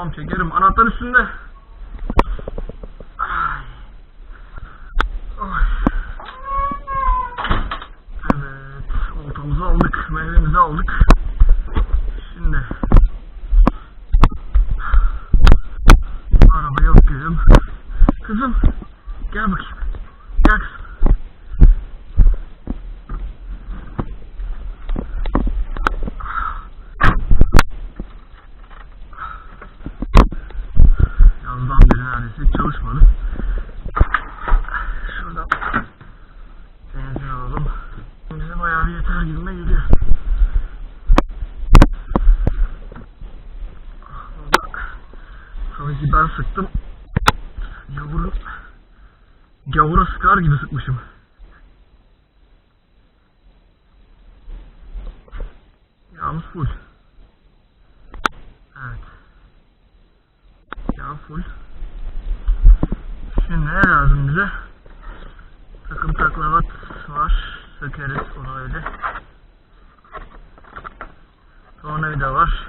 Tamam çekerim. Anahtar üstünde. Ay. Oy. Evet. Oltamızı aldık. Meyvemizi aldık. Şimdi arabaya bakıyorum. Kızım gel bakayım. Gel kızım. Yazdan beri neredeyse hiç çalışmadı. Şuradan benzin alalım. Bize bayağı bir yeter gibime geliyor. Tabii ki ben sıktım. Gavuru, gavura sıkar gibi sıkmışım. Yağımız full. Evet. Yağ full. Şimdi ne lazım bize? Takım taklavat var. Sökeriz onu öyle. Tornavida var.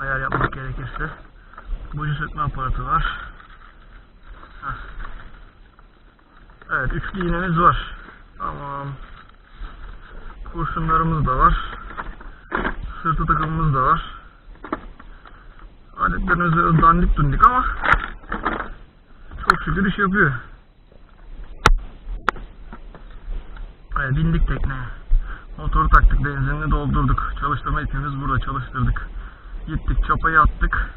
Ayar yapmak gerekirse. Buji sökme aparatı var. Heh. Evet, üçlü iğnemiz var. Tamam. Kurşunlarımız da var. Sırtı takımımız da var. Aletlerimiz biraz dandik dundik ama çok şükür iş yapıyor. Evet, bindik tekneye. Motoru taktık, benzinini doldurduk. Çalıştırma ipimiz burada çalıştırdık. Gittik, çapayı attık.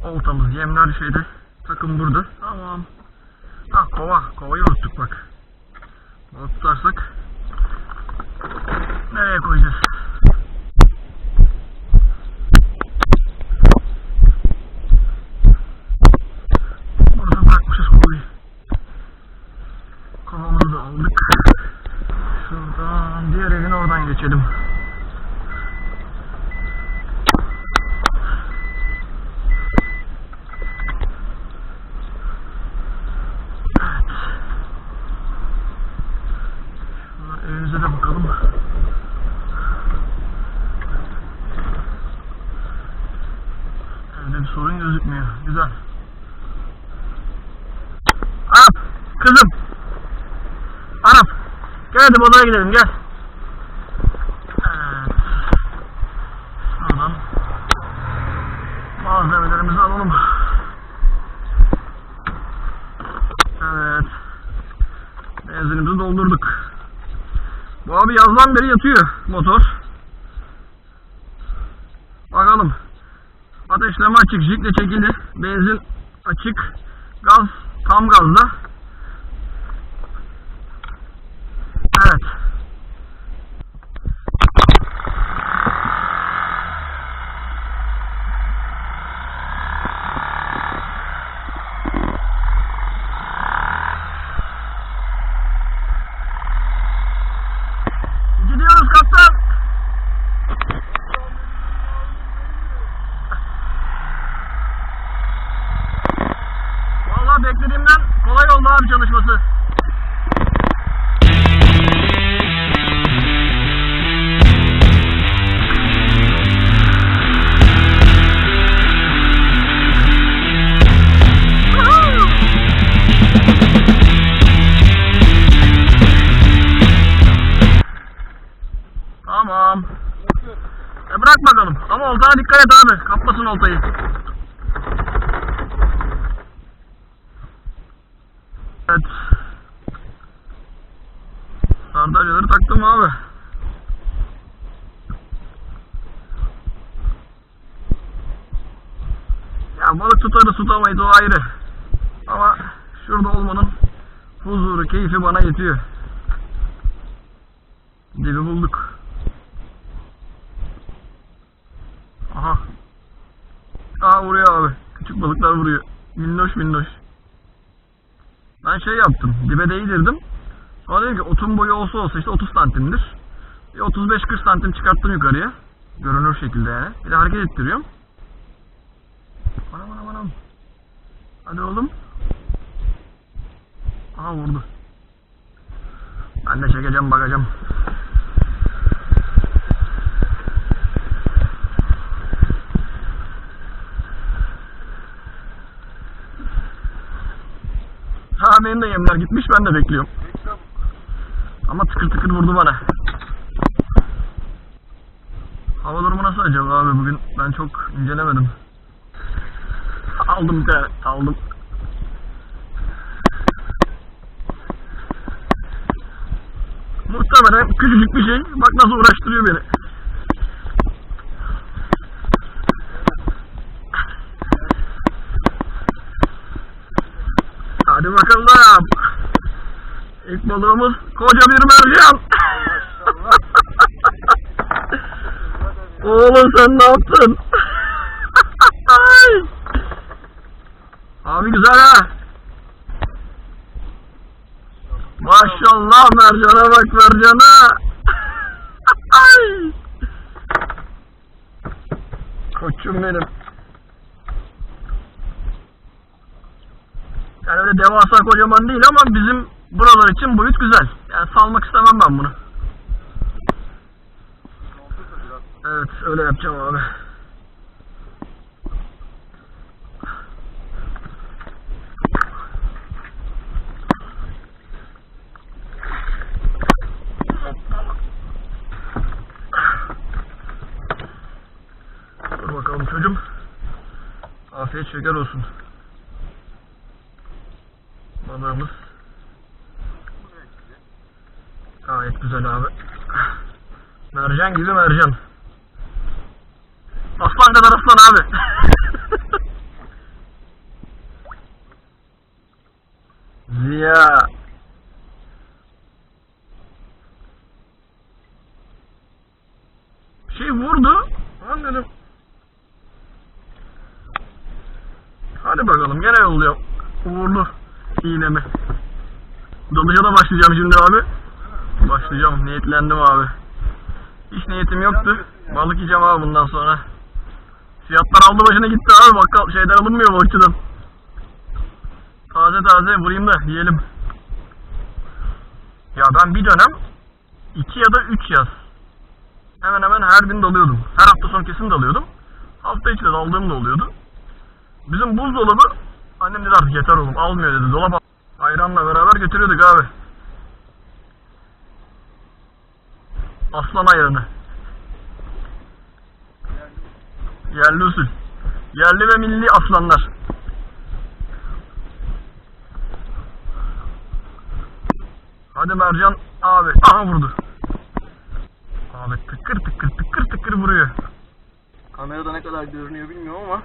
Oltamız, yemler şeyde. Takım burada. Tamam. Ha kova, kovayı unuttuk bak. Balık tutarsak nereye koyacağız? Burada bırakmışız kovayı. Kovamızı da aldık. Şuradan diğer evin oradan geçelim. Evet. Şuradan evimize de bakalım. Evde bir sorun gözükmüyor. Güzel. Arap! Kızım! Arap! Gel hadi odaya gidelim gel. Evet. Malzemelerimizi alalım. Evet. Benzinimizi doldurduk. Bu abi yazdan beri yatıyor motor. Bakalım. Ateşleme açık, jikle çekildi. Benzin açık. Gaz tam gazda. Oltayı. Evet. Sardalyaları taktım abi. Ya balık tutarız tutamayız o ayrı. Ama şurada olmanın huzuru, keyfi bana yetiyor. Dibi bulduk. Aha. Aa vuruyor abi. Küçük balıklar vuruyor. Minnoş. Ben şey yaptım. Dibe değdirdim. Sonra dedim ki otun boyu olsa olsa işte 30 santimdir. Bir 35-40 santim çıkarttım yukarıya. Görünür şekilde yani. Bir de hareket ettiriyorum. Anam anam anam. Hadi oğlum. Aha vurdu. Ben de çekeceğim bakacağım. Ha benim de yemler gitmiş ben de bekliyorum. Ama tıkır tıkır vurdu bana. Hava durumu nasıl acaba abi bugün? Ben çok incelemedim. Aldım bir tane, aldım. Muhtemelen küçücük bir şey. Bak nasıl uğraştırıyor beni. Hadi bakalım. İlk balığımız koca bir mercan. Oğlum sen ne yaptın? Abi güzel ha. Maşallah mercana bak mercana. Koçum benim. Yani öyle devasa kocaman değil ama bizim buralar için boyut güzel. Yani salmak istemem ben bunu. Evet öyle yapacağım abi. Dur bakalım çocuğum. Afiyet şeker olsun. Balığımız. Gayet güzel abi. Mercan gibi mercan. Aslan kadar aslan abi. Ziya. Şey vurdu. Lan dedim. Hadi bakalım gene yolluyor. Vurdu iğnemi. Dalıca da başlayacağım şimdi abi. Başlayacağım. Niyetlendim abi. Hiç niyetim yoktu. Balık yiyeceğim abi bundan sonra. Fiyatlar aldı başına gitti abi. Bakkal şeyden alınmıyor balıkçıdan. Taze taze vurayım da yiyelim. Ya ben bir dönem iki ya da üç yaz hemen hemen her gün dalıyordum. Her hafta sonu kesin dalıyordum. Hafta içi de daldığım da oluyordu. Bizim buzdolabı annem dedi artık yeter oğlum almıyor dedi. Dolap ayranla beraber götürüyorduk abi. Aslan ayranı. Yerli usul. Yerli ve milli aslanlar. Hadi Mercan abi. Aha vurdu. Abi tıkır tıkır tıkır tıkır vuruyor. Kamerada ne kadar görünüyor bilmiyorum ama.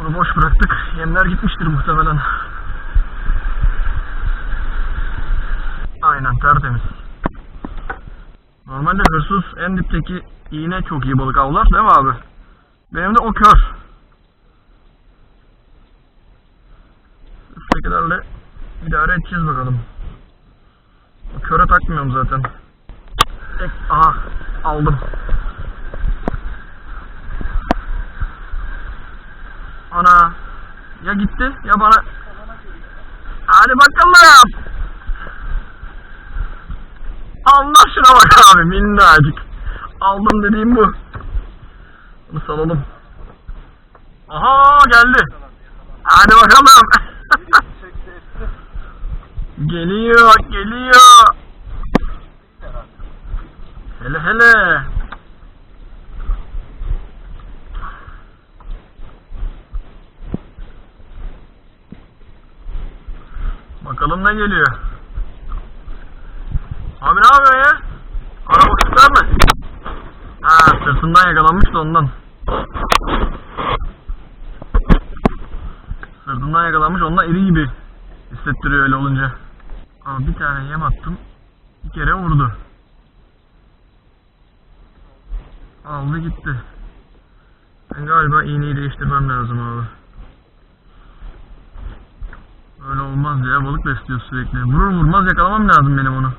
Bunu boş bıraktık. Yemler gitmiştir muhtemelen. Aynen tertemiz. Normalde hırsız en dipteki iğne çok iyi balık avlar değil mi abi? Benim de o kör. Üsttekilerle idare edeceğiz bakalım. O köre takmıyorum zaten. Tek, aha aldım. Ana ya gitti ya bana Hadi bakalım. Allah şuna bak abi minnacık. Aldım dediğim bu. Bunu salalım. Aha geldi. Hadi bakalım. geliyor geliyor. Hele hele. Bakalım ne geliyor. Abi ne yapıyor ya? Ara bakışlar mı? Ha sırtından yakalanmış da ondan. Sırtından yakalanmış ondan iri gibi hissettiriyor öyle olunca. Ama bir tane yem attım. Bir kere vurdu. Aldı gitti. Ben galiba iğneyi değiştirmem lazım abi. Öyle olmaz ya balık besliyor sürekli. Vurur vurmaz yakalamam lazım benim onu.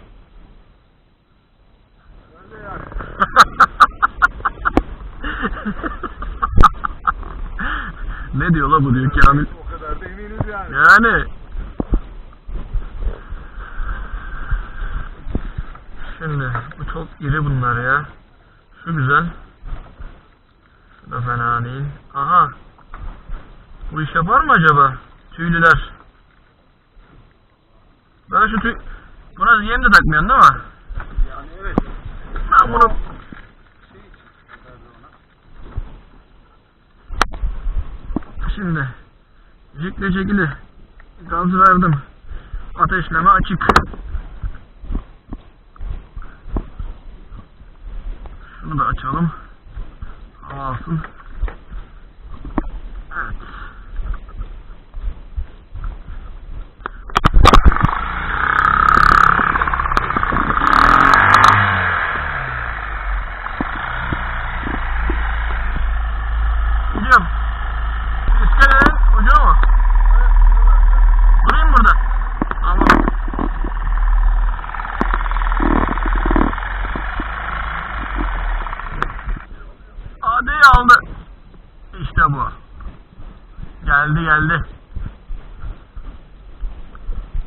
Diyor la bu diyor Kamil. O kadar da eminiz yani. Yani. Şimdi bu çok iri bunlar ya. Şu güzel. Şu da fena değil. Aha. Bu iş yapar mı acaba? Tüylüler. Böyle şu tüy... Buna yem de takmıyorsun değil mi? Yani evet. Ben bunu... Şey için. Nerede ona? Şimdi... Jikle çekili. Gaz verdim. Ateşleme açık. Şunu da açalım. Hava alsın. Evet. Gidiyorum. İskelenin ucu mu? Durayım burada. Tamam. Hadi aldı. İşte bu. Geldi geldi.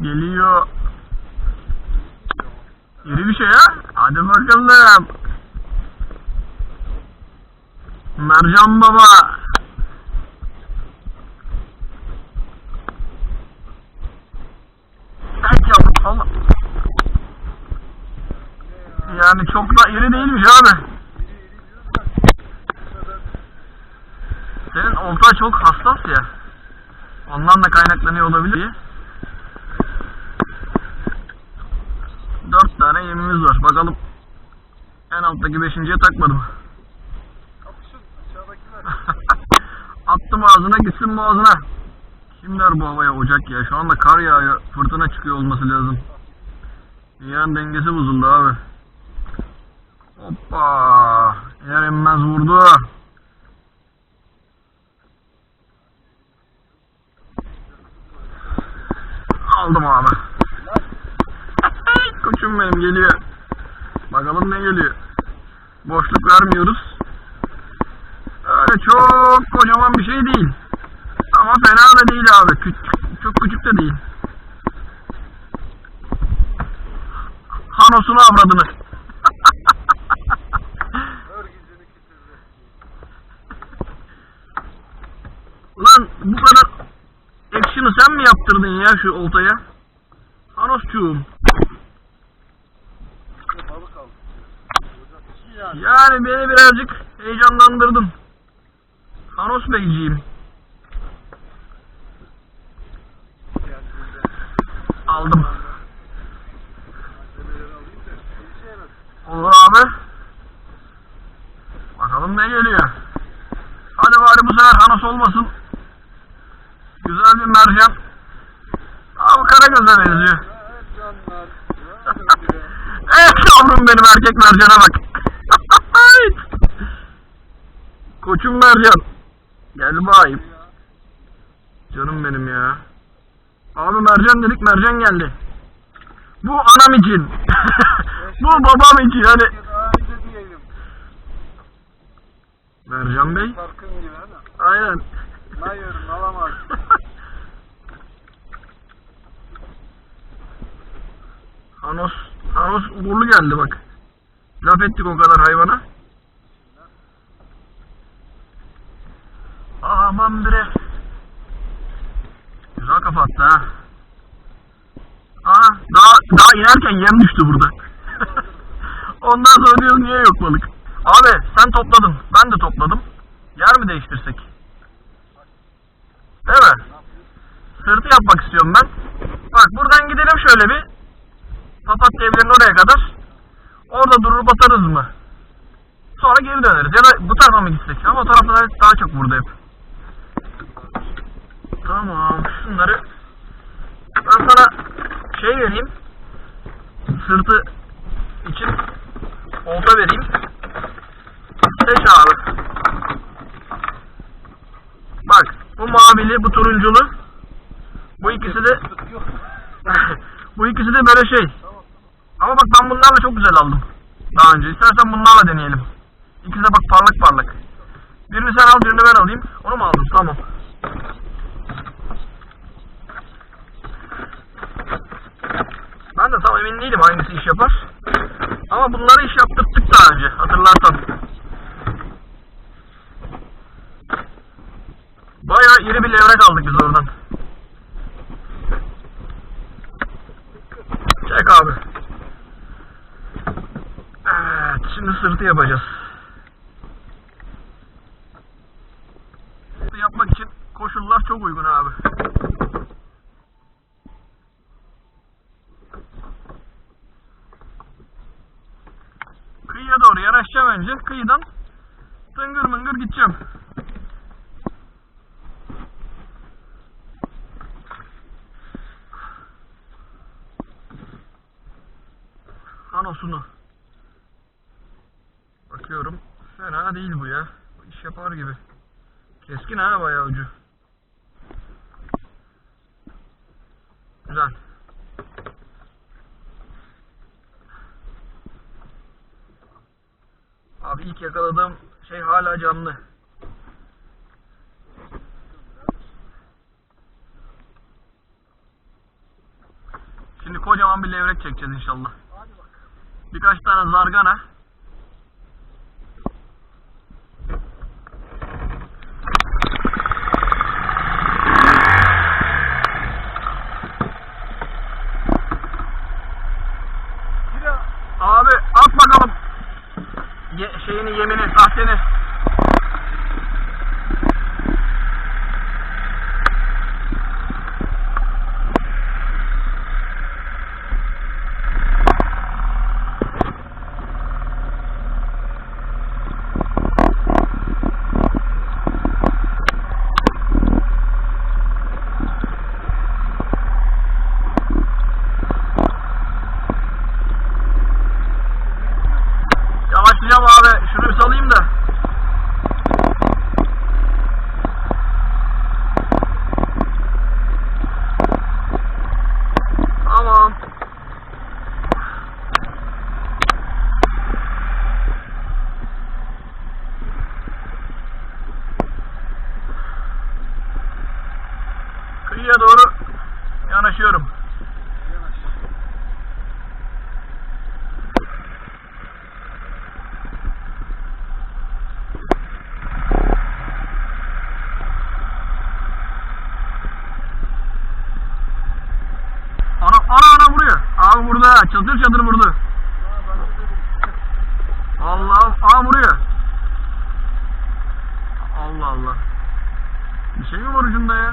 Geliyor. İri bir şey ha. Hadi bakalım. Mercan baba. Yani çok da iri değilmiş abi. Senin olta çok hassas ya. Ondan da kaynaklanıyor olabilir. Dört tane yemimiz var. Bakalım. En alttaki beşinciye takmadım. Kapışın. Aşağıdakiler. Attım ağzına gitsin boğazına. Kim der bu havaya ocak ya? Şu anda kar yağıyor. Fırtına çıkıyor olması lazım. Dünyanın dengesi bozuldu abi. Hoppa. Yer inmez vurdu. Aldım abi. Koçum benim geliyor. Bakalım ne geliyor. Boşluk vermiyoruz. Öyle çok kocaman bir şey değil. Ama fena da değil abi. Küçük, çok küçük de değil. Hanosunu avradını. Ulan bu kadar action'ı sen mi yaptırdın ya şu oltaya? Hanosçuğum. İşte balık aldı. Olacak bir şey yani. Beni birazcık heyecanlandırdın. Hanos Beyciğim. Aldım. Olur abi. Bakalım ne geliyor. Hadi bari bu sefer Hanos olmasın. Güzel bir mercan. Abi Karagöz'e benziyor. Evet yavrum benim erkek mercana bak. Koçum mercan. Gel bakayım. Canım benim ya. Abi mercan dedik mercan geldi. Bu anam için. Bu babam için hani. Mercan Bey. Aynen. Nayırın alamaz. Hanos, Hanos uğurlu geldi bak. Laf ettik o kadar hayvana. Bre. Güzel kafa attı ha. Aa, daha, daha inerken yem düştü burada. Ondan sonra diyoruz niye yok balık. Abi sen topladın. Ben de topladım. Yer mi değiştirsek? Değil mi? Sırtı yapmak istiyorum ben. Bak buradan gidelim şöyle bir. Papatya evlerinin oraya kadar. Orada durur batarız mı? Sonra geri döneriz. Ya da bu tarafa mı gitsek? Ama o tarafta daha çok burada hep. Tamam. Şunları ben sana şey vereyim. Sırtı için olta vereyim. Seç abi. Bak bu mavili, bu turunculu. Bu ikisi de bu ikisi de böyle şey. Ama bak ben bunlarla çok güzel aldım. Daha önce. İstersen bunlarla deneyelim. İkisi de bak parlak parlak. Birini sen al birini ben alayım. Onu mu aldın? Tamam. Ben de tam emin değilim hangisi iş yapar. Ama bunları iş yaptırttık daha önce hatırlarsan. Bayağı iri bir levrek aldık biz oradan. Çek abi. Evet şimdi sırtı yapacağız. Kıyıya doğru yanaşacağım önce. Kıyıdan tıngır mıngır gideceğim. Anosunu. Bakıyorum. Fena değil bu ya. İş yapar gibi. Keskin ha bayağı ucu. Güzel. Abi ilk yakaladığım şey hala canlı. Şimdi kocaman bir çekeceğiz inşallah. Birkaç tane zargana. Gire. Abi at bakalım. Ye, şeyini yemini, sahteni. Yavaşlayacağım abi. Şunu bir salayım da. Tamam. Kıyıya doğru yanaşıyorum. Yanaş. Ana ana ana vuruyor. Abi burada çatır çatır vurdu. Allah aa vuruyor. Allah Allah. Bir şey mi var ucunda ya?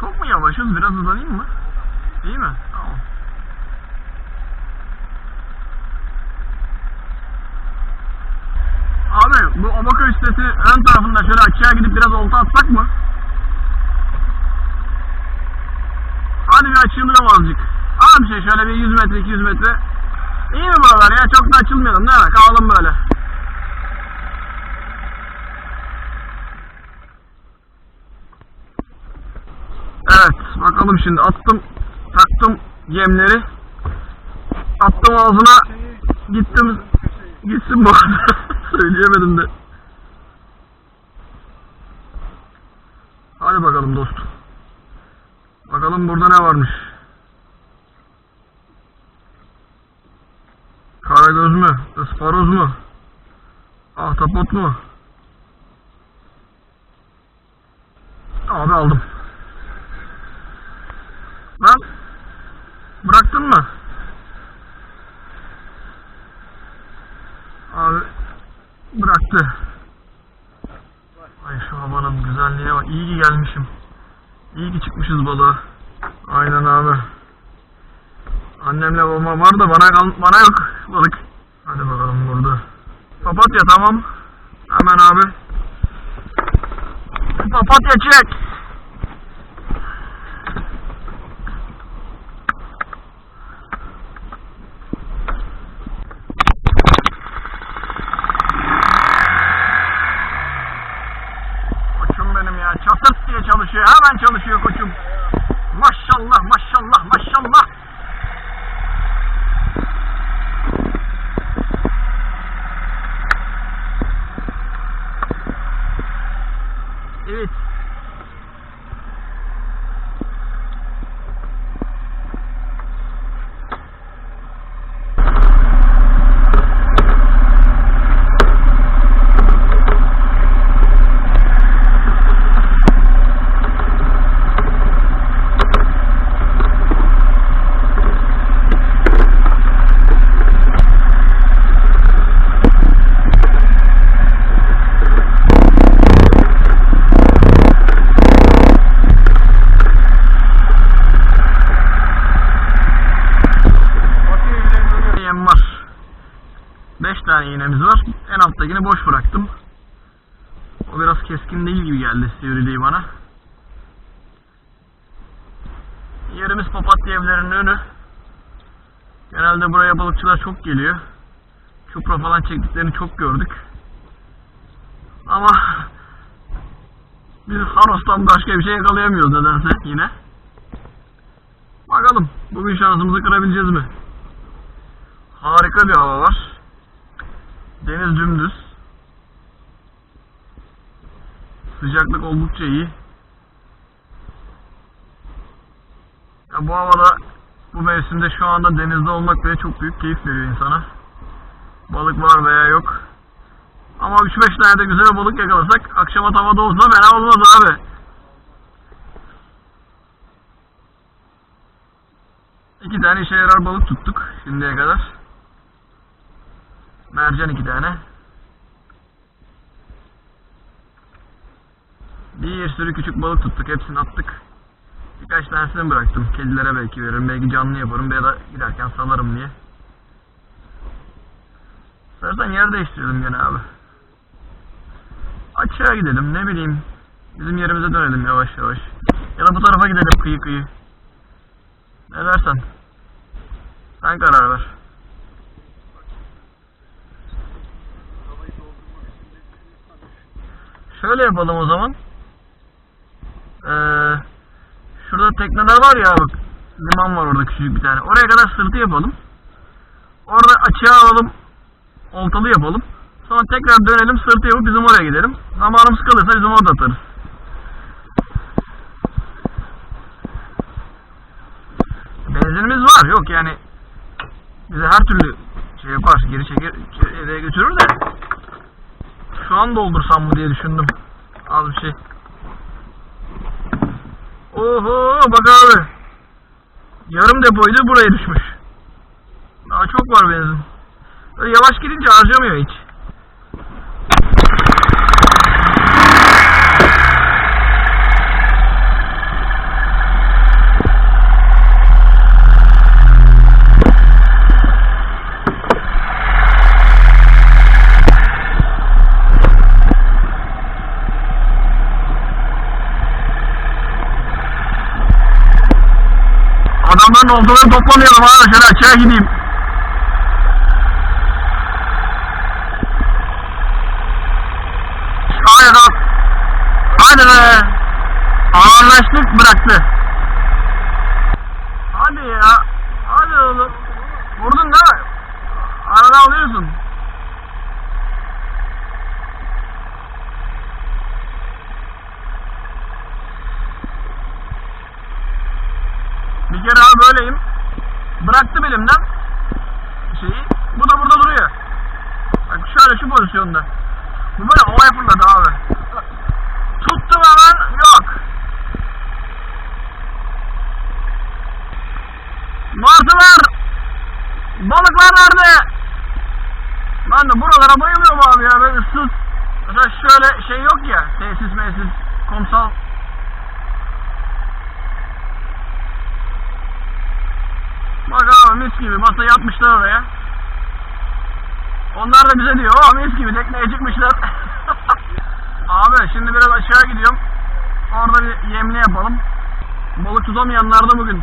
Çok yavaşız? Biraz hızlanayım mı? İyi mi? Tamam. Abi bu Obaka üstesi ön tarafında şöyle açığa gidip biraz olta atsak mı? Hadi bir açılalım azıcık. Az bir şey şöyle bir 100 metre 200 metre. İyi mi buralar ya? Çok da açılmayalım değil mi? Kalalım böyle. Evet bakalım şimdi attım taktım yemleri attım ağzına gittim. Gitsin bu. Söyleyemedim de. Hadi bakalım dostum. Bakalım burada ne varmış. Karagöz mü? Isparoz mu? Ahtapot mu? Abi aldım. Lan bıraktın mı? Abi bıraktı. Ay şu havanın güzelliğine bak. İyi ki gelmişim. İyi ki çıkmışız balığa. Aynen abi. Annemle babam var da bana kal bana yok balık. Hadi bakalım burada. Papatya tamam. Hemen abi. Papatya çek. Koçum benim ya. Çatırt diye çalışıyor. Hemen çalışıyor koçum. Maşallah maşallah maşallah. Evet. iğnemiz var. En alttakini boş bıraktım. O biraz keskin değil gibi geldi sivriliği bana. Yerimiz papatya evlerinin önü. Genelde buraya balıkçılar çok geliyor. Çupra falan çektiklerini çok gördük. Ama biz Haros'tan başka bir şey yakalayamıyoruz nedense yine. Bakalım bugün şansımızı kırabileceğiz mi? Harika bir hava var. Deniz dümdüz. Sıcaklık oldukça iyi. Ya bu havada bu mevsimde şu anda denizde olmak bile çok büyük keyif veriyor insana. Balık var veya yok. Ama 3-5 tane de güzel balık yakalasak akşama tavada olsa fena olmaz abi. İki tane işe yarar balık tuttuk şimdiye kadar. Mercan iki tane. Bir sürü küçük balık tuttuk. Hepsini attık. Birkaç tanesini bıraktım. Kedilere belki veririm. Belki canlı yaparım. Ya da giderken salarım diye. İstersen yer değiştirelim gene abi. Açığa gidelim ne bileyim. Bizim yerimize dönelim yavaş yavaş. Ya da bu tarafa gidelim kıyı kıyı. Ne dersen. Sen karar ver. Şöyle yapalım o zaman. Ee, şurada tekneler var ya bak. Liman var orada küçücük bir tane. Oraya kadar sırtı yapalım. Orada açığa alalım. Oltalı yapalım. Sonra tekrar dönelim sırtı yapıp bizim oraya gidelim. Zamanımız kalırsa bizim orada atarız. Benzinimiz var. Yok yani bize her türlü şey yapar. Geri çeker, eve götürür de. Şu an doldursam mı diye düşündüm. Az bir şey. Oho bak abi. Yarım depoydu buraya düşmüş. Daha çok var benzin. Böyle yavaş gidince harcamıyor hiç. Adamların oltaları toplamayalım abi. Şöyle açığa gideyim. Hayır kalk. Hadi be. Ağırlaştık bıraktı. Hadi ya. Hadi oğlum. Vurdun değil mi? Arada alıyorsun. Bir kere abi böyleyim. Bıraktım elimden şeyi. Bu da burada duruyor. Bak şöyle şu pozisyonda. Bu böyle havaya fırladı abi. Tuttum hemen yok. Martılar! Balıklar nerede? Ben de buralara bayılıyorum abi ya. Böyle ıssız. Mesela şöyle şey yok ya. Tesis mesis. Kumsal. Bak abi mis gibi masa yapmışlar oraya. Onlar da bize diyor o mis gibi tekneye çıkmışlar. abi şimdi biraz aşağı gidiyorum. Orada bir yemli yapalım. Balık tutamayanlar da bugün